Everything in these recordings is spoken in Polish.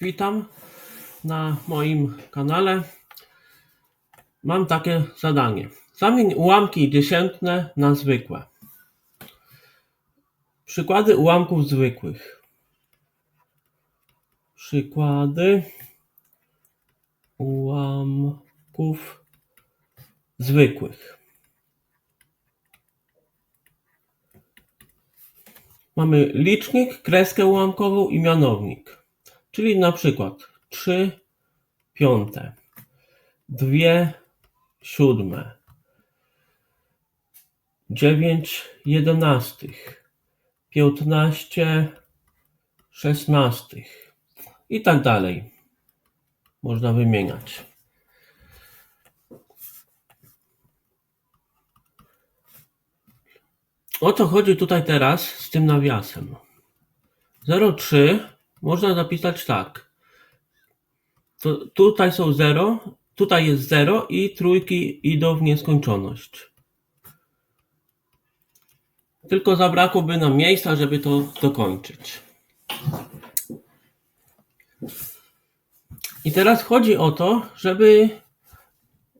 Witam na moim kanale. Mam takie zadanie. Zamień ułamki dziesiętne na zwykłe. Przykłady ułamków zwykłych. Przykłady ułamków zwykłych. Mamy licznik, kreskę ułamkową i mianownik. Czyli na przykład 3 piąte, 2 siódme, 9 jedenastych, 15 szesnastych i tak dalej. Można wymieniać. O co chodzi tutaj teraz z tym nawiasem? 0,3 można zapisać tak. To tutaj są 0, tutaj jest 0 i trójki idą w nieskończoność. Tylko zabrakłoby nam miejsca, żeby to dokończyć. I teraz chodzi o to, żeby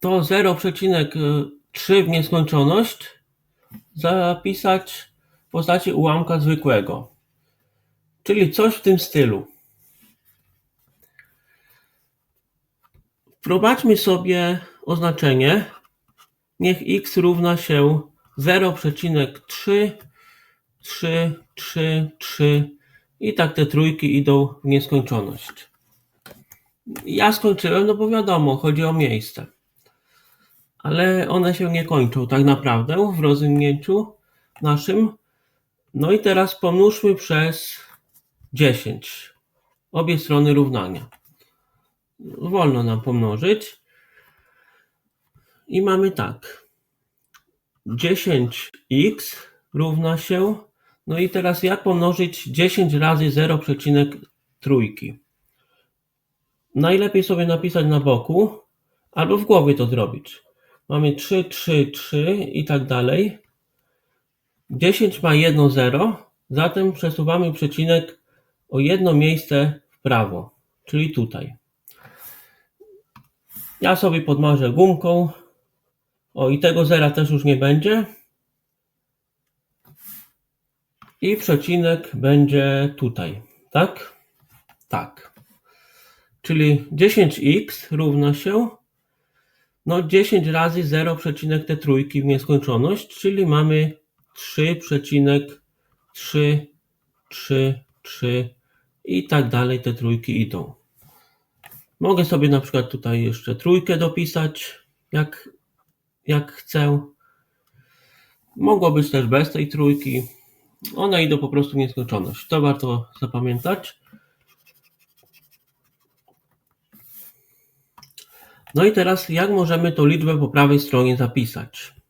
to 0,3 w nieskończoność zapisać w postaci ułamka zwykłego. Czyli coś w tym stylu. Wprowadźmy sobie oznaczenie. Niech x równa się 0,3, 3, 3, 3 i tak te trójki idą w nieskończoność. Ja skończyłem, no bo wiadomo, chodzi o miejsce. Ale one się nie kończą tak naprawdę w rozwinięciu naszym. No i teraz pomnóżmy przez 10 obie strony równania. Wolno nam pomnożyć. I mamy tak. 10x równa się. No i teraz jak pomnożyć 10 razy 0,3? Najlepiej sobie napisać na boku albo w głowie to zrobić. Mamy 3, 3, 3 i tak dalej. 10 ma jedno 0, zatem przesuwamy przecinek o jedno miejsce w prawo, czyli tutaj. Ja sobie podmarzę gumką. O, i tego zera też już nie będzie. I przecinek będzie tutaj, tak? Tak. Czyli 10x równa się no 10 razy 0, te trójki w nieskończoność, czyli mamy 3,3, 3, 3 i tak dalej te trójki idą. Mogę sobie na przykład tutaj jeszcze trójkę dopisać, jak, jak chcę. Mogło być też bez tej trójki. One idą po prostu w nieskończoność. To warto zapamiętać. No i teraz jak możemy tą liczbę po prawej stronie zapisać?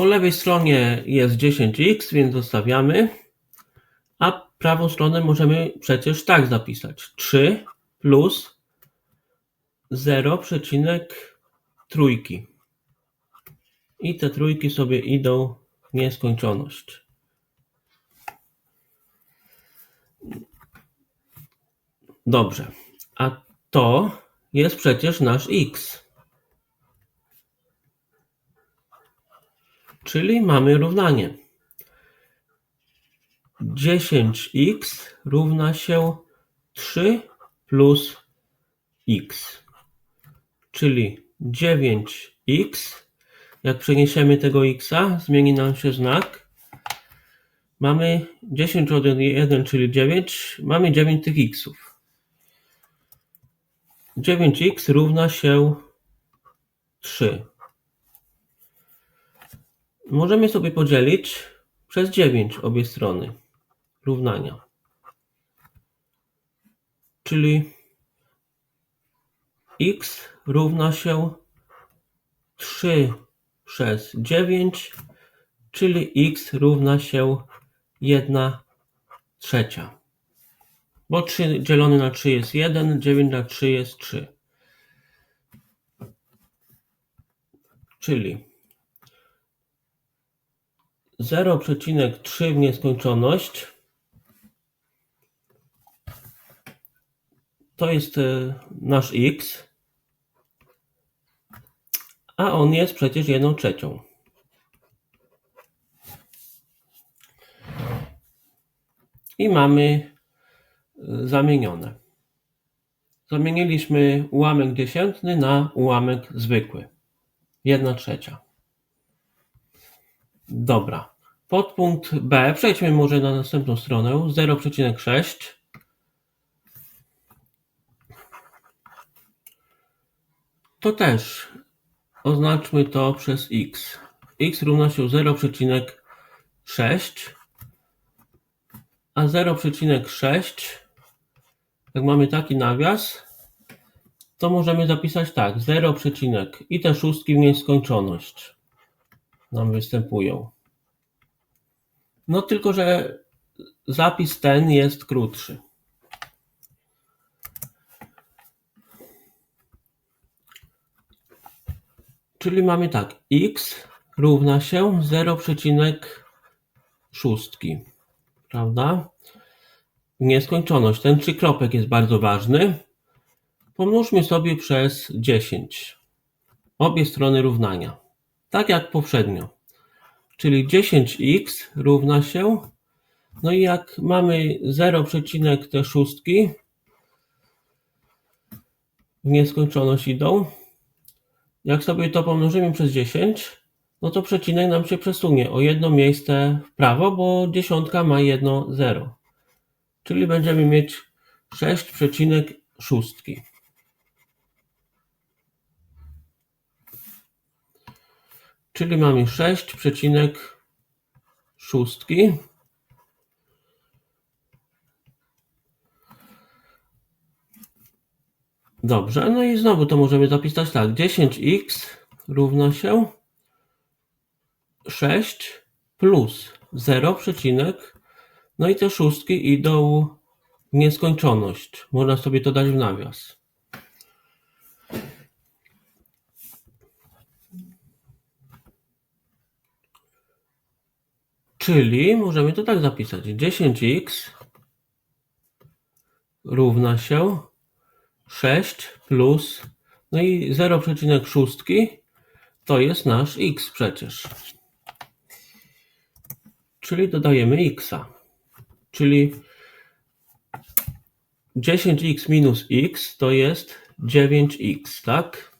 Po lewej stronie jest 10x, więc zostawiamy. A prawą stronę możemy przecież tak zapisać. 3 plus 0,3. I te trójki sobie idą w nieskończoność. Dobrze. A to jest przecież nasz x. Czyli mamy równanie. 10x równa się 3 plus x. Czyli 9x. Jak przeniesiemy tego x, zmieni nam się znak. Mamy 10 od 1, czyli 9. Mamy 9 tych xów. 9x równa się 3. Możemy sobie podzielić przez 9 obie strony równania. Czyli x równa się 3 przez 9, czyli x równa się 1 trzecia. Bo 3 dzielone na 3 jest 1, 9 na 3 jest 3. Czyli 0,3 w nieskończoność to jest e, nasz x, a on jest przecież 1 trzecią. I mamy e, zamienione. Zamieniliśmy ułamek dziesiętny na ułamek zwykły. 1 trzecia. Dobra. Podpunkt B. Przejdźmy może na następną stronę. 0,6. To też oznaczmy to przez x. x równa się 0,6 a 0,6 jak mamy taki nawias to możemy zapisać tak 0, i te szóstki w nieskończoność nam występują. No tylko, że zapis ten jest krótszy. Czyli mamy tak, x równa się 0,6, prawda? Nieskończoność. Ten trzykropek jest bardzo ważny. Pomnóżmy sobie przez 10 obie strony równania. Tak jak poprzednio. Czyli 10x równa się, no i jak mamy 0, te szóstki w nieskończoność idą, jak sobie to pomnożymy przez 10, no to przecinek nam się przesunie o jedno miejsce w prawo, bo dziesiątka ma jedno 0. Czyli będziemy mieć 6,6. Czyli mamy 6,6. Dobrze, no i znowu to możemy zapisać tak. 10x równa się 6 plus 0, przecinek, no i te szóstki idą w nieskończoność. Można sobie to dać w nawias. Czyli możemy to tak zapisać. 10x równa się 6 plus, no i 0,6 to jest nasz x przecież. Czyli dodajemy x. Czyli 10x minus x to jest 9x, tak?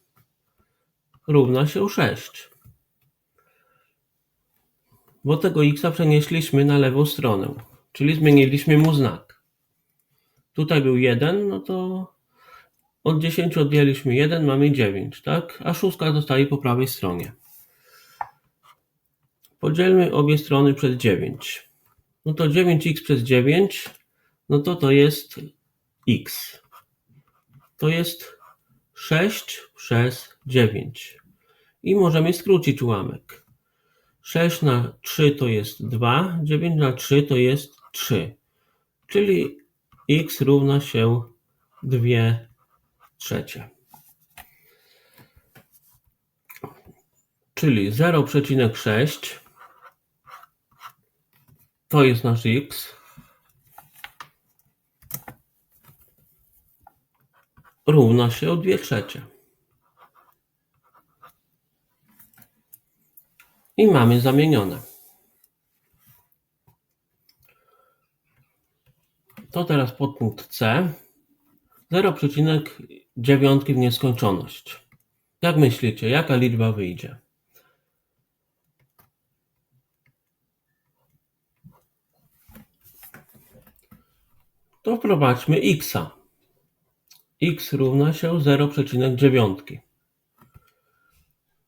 Równa się 6. Bo tego x przenieśliśmy na lewą stronę, czyli zmieniliśmy mu znak. Tutaj był 1, no to od 10 odjęliśmy 1, mamy 9, tak? A szóstka zostaje po prawej stronie. Podzielmy obie strony przez 9. No to 9x przez 9, no to to jest x. To jest 6 przez 9. I możemy skrócić ułamek. 6 na 3 to jest 2, 9 na 3 to jest 3. Czyli x równa się 2 trzecie. Czyli 0,6 to jest nasz x. Równa się 2 trzecie. I mamy zamienione. To teraz podpunkt C. 0,9 w nieskończoność. Jak myślicie, jaka liczba wyjdzie? To wprowadźmy x. x równa się 0,9.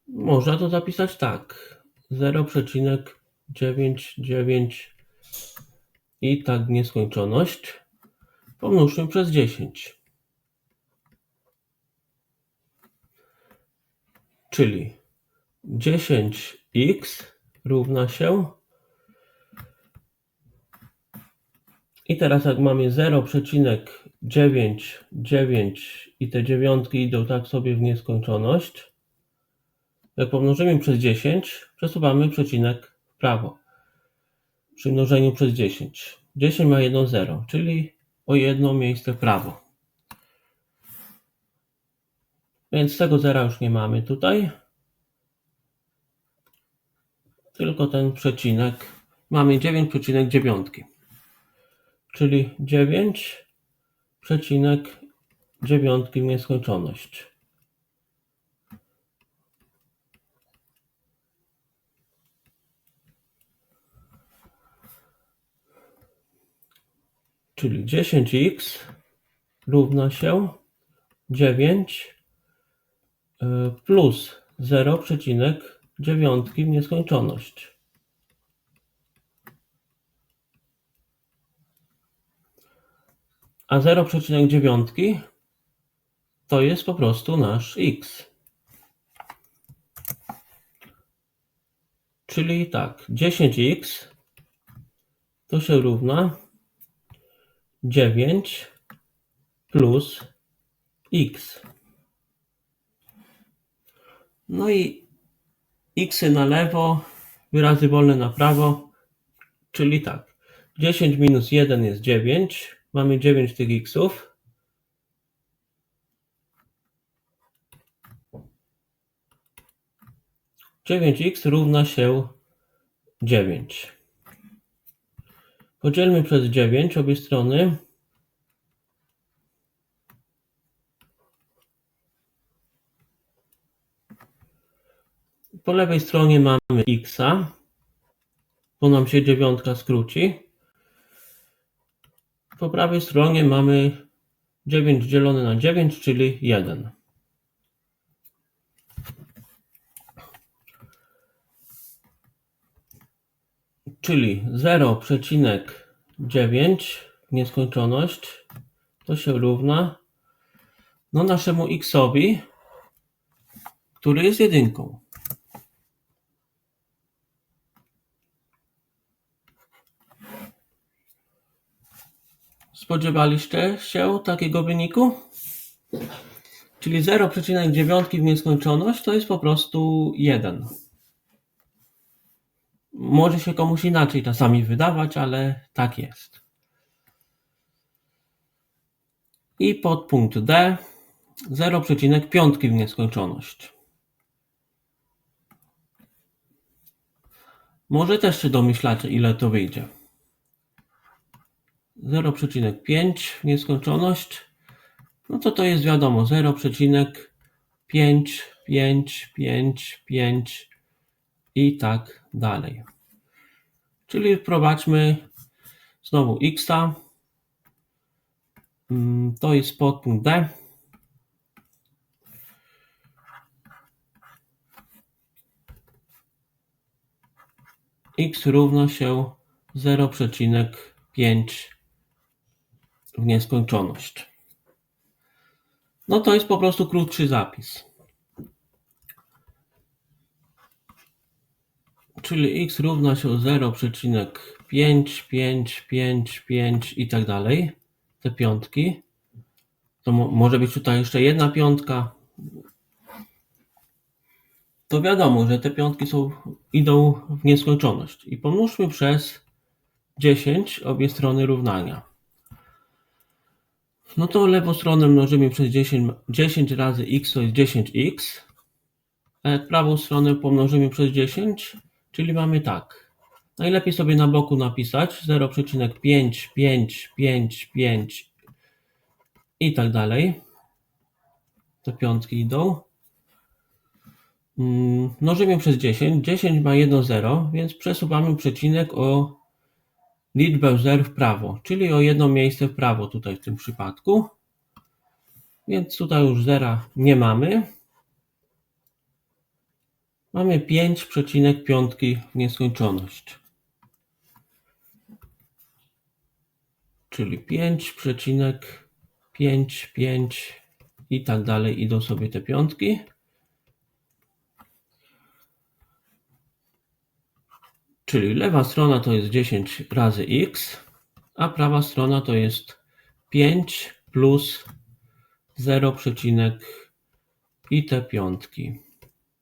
Można to zapisać tak. 0,99 i tak nieskończoność pomnóżmy przez 10. Czyli 10x równa się i teraz jak mamy 0,99 i te dziewiątki idą tak sobie w nieskończoność, jak pomnożymy przez 10, przesuwamy przecinek w prawo. przy mnożeniu przez 10. 10 ma 1 0, czyli o jedno miejsce w prawo. Więc tego zera już nie mamy tutaj. Tylko ten przecinek. Mamy 9,9. Czyli 9 przecinek dziewiątki w nieskończoność. Czyli 10x równa się 9 y, plus 0,9 w nieskończoność. A 0,9 to jest po prostu nasz x. Czyli tak, 10x to się równa 9 plus x. No i x na lewo, wyrazy wolne na prawo, czyli tak. 10 minus 1 jest 9. Mamy 9 tych xów. Dziewięć x równa się 9. Podzielmy przez 9 obie strony. Po lewej stronie mamy x, bo nam się dziewiątka skróci. Po prawej stronie mamy 9 dzielone na 9, czyli 1. Czyli 0,9 nieskończoność to się równa no naszemu xowi, który jest jedynką. Spodziewaliście się takiego wyniku? Czyli 0,9 w nieskończoność to jest po prostu 1. Może się komuś inaczej czasami wydawać, ale tak jest. I podpunkt D 0,5 w nieskończoność. Może też się domyślacie, ile to wyjdzie. 0,5 w nieskończoność. No to to jest wiadomo 0,5, 5, 5, 5 i tak dalej. Czyli wprowadźmy znowu x. Mm, To jest podpunkt D. x równa się 0,5 w nieskończoność. No to jest po prostu krótszy zapis. Czyli x równa się 0,5, 5, 5, 5 i tak dalej. Te piątki. To mo może być tutaj jeszcze jedna piątka. To wiadomo, że te piątki są, idą w nieskończoność. I pomnóżmy przez 10 obie strony równania. No to lewą stronę mnożymy przez 10, 10 razy x to jest 10x. A jak prawą stronę pomnożymy przez 10, czyli mamy tak. Najlepiej sobie na boku napisać 0,55555 i tak dalej. Te piątki idą. Mm, Mnożymy przez 10. 10 ma 1 0, więc przesuwamy przecinek o liczbę zer w prawo, czyli o jedno miejsce w prawo tutaj w tym przypadku. Więc tutaj już zera nie mamy. Mamy 5,5 w nieskończoność. Czyli 5,55 i tak dalej idą sobie te piątki. Czyli lewa strona to jest 10 razy x, a prawa strona to jest 5 plus 0, i te piątki.